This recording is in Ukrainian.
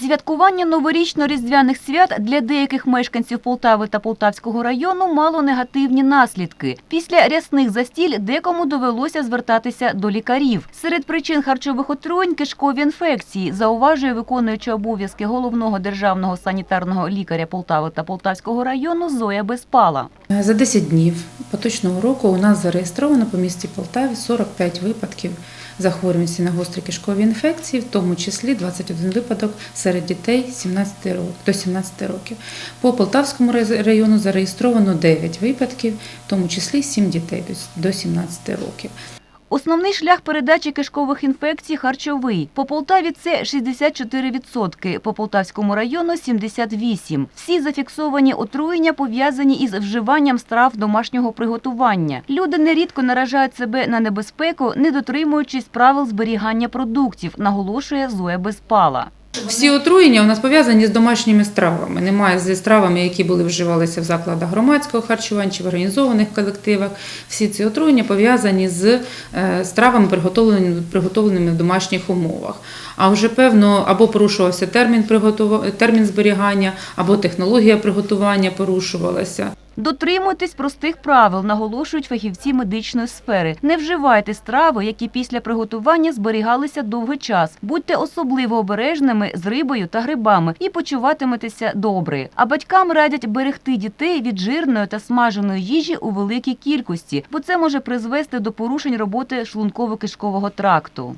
Святкування новорічно-різдвяних свят для деяких мешканців Полтави та Полтавського району мало негативні наслідки. Після рясних застіль декому довелося звертатися до лікарів. Серед причин харчових отруєнь – кишкові інфекції, зауважує виконуюча обов'язки головного державного санітарного лікаря Полтави та Полтавського району Зоя Безпала. За 10 днів поточного року у нас зареєстровано по місті Полтаві 45 випадків захворюваності на гострі кишкові інфекції, в тому числі 21 випадок серед дітей 17 років, до 17 років. По Полтавському рай- району зареєстровано 9 випадків, в тому числі 7 дітей до 17 років. Основний шлях передачі кишкових інфекцій – харчовий. По Полтаві це 64%, по Полтавському району – 78%. Всі зафіксовані отруєння пов'язані із вживанням страв домашнього приготування. Люди нерідко наражають себе на небезпеку, не дотримуючись правил зберігання продуктів, наголошує Зоя Безпала. Всі отруєння у нас пов'язані з домашніми стравами. Немає зі стравами, які були вживалися в закладах громадського харчування чи в організованих колективах. Всі ці отруєння пов'язані з е, стравами, приготовленими, в домашніх умовах. А вже певно або порушувався термін, термін зберігання, або технологія приготування порушувалася. Дотримуйтесь простих правил, наголошують фахівці медичної сфери. Не вживайте страви, які після приготування зберігалися довгий час. Будьте особливо обережними з рибою та грибами і почуватиметеся добре. А батькам радять берегти дітей від жирної та смаженої їжі у великій кількості, бо це може призвести до порушень роботи шлунково-кишкового тракту.